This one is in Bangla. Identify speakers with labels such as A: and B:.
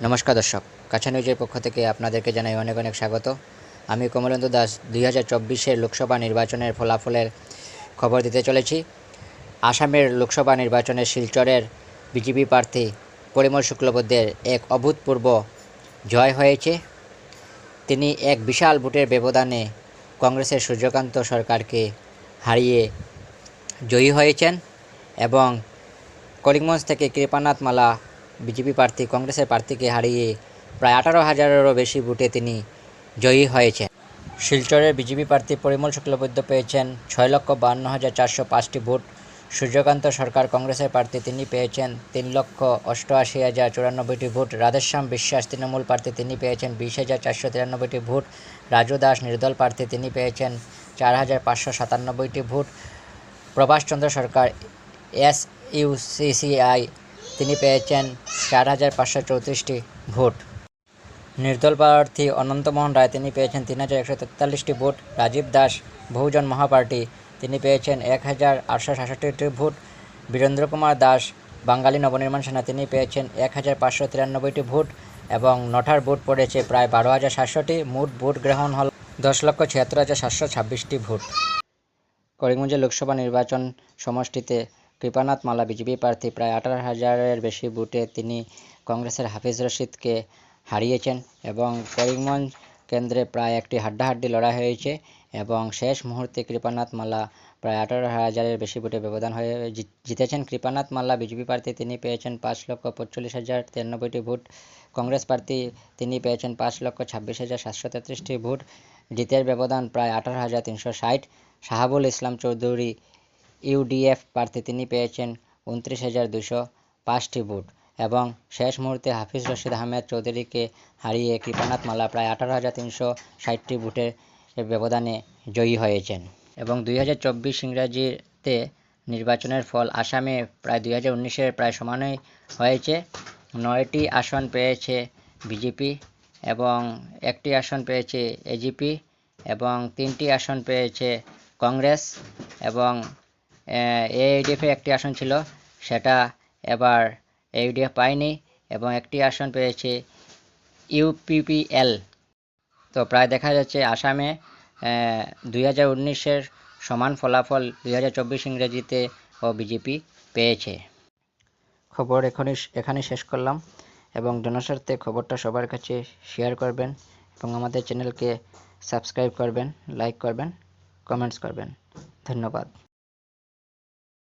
A: নমস্কার দর্শক কাছা নিউজের পক্ষ থেকে আপনাদেরকে জানাই অনেক অনেক স্বাগত। আমি কমলেন্দু দাস, দুই হাজার চব্বিশের লোকসভা নির্বাচনের ফলাফলের খবর দিতে চলেছি। আসামের লোকসভা নির্বাচনে শিলচরের বিজেপি প্রার্থী পরিমল শুক্লবৈদ্যের এক অভূতপূর্ব জয় হয়েছে। তিনি এক বিশাল ভোটের ব্যবধানে কংগ্রেসের সূর্যকান্ত সরকারকে হারিয়ে জয়ী হয়েছেন এবং করিমগঞ্জ থেকে কৃপানাথ মালা বিজেপি প্রার্থী, কংগ্রেসের প্রার্থীকে হারিয়ে প্রায় আঠারো হাজারেরও বেশি ভোটে তিনি জয়ী হয়েছেন। শিলচরের বিজেপি প্রার্থী পরিমল শুক্লবৈদ্য পেয়েছেন ছয় লক্ষ বান্ন হাজার চারশো পাঁচটি ভোট। সূর্যকান্ত সরকার, কংগ্রেসের প্রার্থী, তিনি পেয়েছেন তিন লক্ষ অষ্টআশি হাজার চুরানব্বইটি ভোট। রাধেশ্যাম বিশ্বাস, তৃণমূল প্রার্থী, তিনি পেয়েছেন বিশ হাজার চারশো তিরানব্বইটি ভোট। রাজু দাস, নির্দল প্রার্থী, তিনি পেয়েছেন চার হাজার পাঁচশো সাতানব্বইটি ভোট। প্রভাষচন্দ্র সরকার, এস ইউসিসিআই তিনি পেয়েছেন চার হাজার পাঁচশো চৌত্রিশটি ভোট। নির্দল প্রার্থী অনন্তমোহন রায় তিনি পেয়েছেন তিন হাজার একশো তেতাল্লিশটি ভোট। রাজীব দাস, বহুজন মহাপার্টি, তিনি পেয়েছেন এক হাজার আটশো সাতষট্টিটি ভোট। বীরেন্দ্র কুমার দাস, বাঙালি নবনির্মাণ সেনা, তিনি পেয়েছেন এক হাজার পাঁচশো তিরানব্বইটি ভোট এবং নটার ভোট পড়েছে প্রায় বারো হাজার সাতশোটি মোট ভোট গ্রহণ হল দশ লক্ষ ছিয়াত্তর হাজার সাতশো ছাব্বিশটি ভোট। করিমগঞ্জের লোকসভা নির্বাচন সমষ্টিতে কৃপানাথ মালা, বিজেপি প্রার্থী, প্রায় আঠারো হাজারের বেশি ভোটে তিনি কংগ্রেসের হাফিজ রশিদকে হারিয়েছেন এবং করিমগঞ্জ কেন্দ্রে প্রায় একটি হাড্ডাহাড্ডি লড়াই হয়েছে এবং শেষ মুহূর্তে কৃপানাথ মালা প্রায় আঠারো হাজারের বেশি ভোটে ব্যবধান হয়ে জিতেছেন। কৃপানাথ মাল্লা বিজেপি প্রার্থী, তিনি পেয়েছেন পাঁচ লক্ষ পঁয়তাল্লিশ হাজার তিরানব্বইটি ভোট। কংগ্রেস প্রার্থী, তিনি পেয়েছেন পাঁচ লক্ষ ছাব্বিশ হাজার সাতশো তেত্রিশটি ভোট। জিতের ব্যবধান প্রায় আঠারো হাজার তিনশো ষাট। শাহাবুল ইসলাম চৌধুরী ইউডিএফ প্রার্থী তিনি পেয়েছেন উনত্রিশ হাজার দুশো পাঁচটি ভোট এবং শেষ মুহূর্তে হাফিজ রশিদ আহমেদ চৌধুরীকে হারিয়ে কৃপানাথ মালা প্রায় আঠারো হাজার তিনশো ষাটটি ভোটের ব্যবধানে জয়ী হয়েছেন এবং দুই হাজার চব্বিশ ইংরাজিতে নির্বাচনের ফল আসামে প্রায় দুই হাজার উনিশের প্রায় সমানই হয়েছে। নয়টি আসন পেয়েছে বিজেপি এবং একটি আসন পেয়েছে এজিপি এবং তিনটি আসন পেয়েছে কংগ্রেস এবং এআইডিএফে একটি আসন ছিল। সেটা এবার এইডিএফ পায়নি এবং একটি আসন পেয়েছে ইউপিপিএল তো প্রায় দেখা যাচ্ছে আসামে দুই হাজার উনিশের সমান ফলাফল দুই হাজার চব্বিশ ইংরেজিতে ও বিজেপি পেয়েছে। খবর এখনই এখানে শেষ করলাম এবং জনস্বার্থে খবরটা সবার কাছে শেয়ার করবেন এবং আমাদের চ্যানেলকে সাবস্ক্রাইব করবেন, লাইক করবেন, কমেন্টস করবেন। ধন্যবাদ।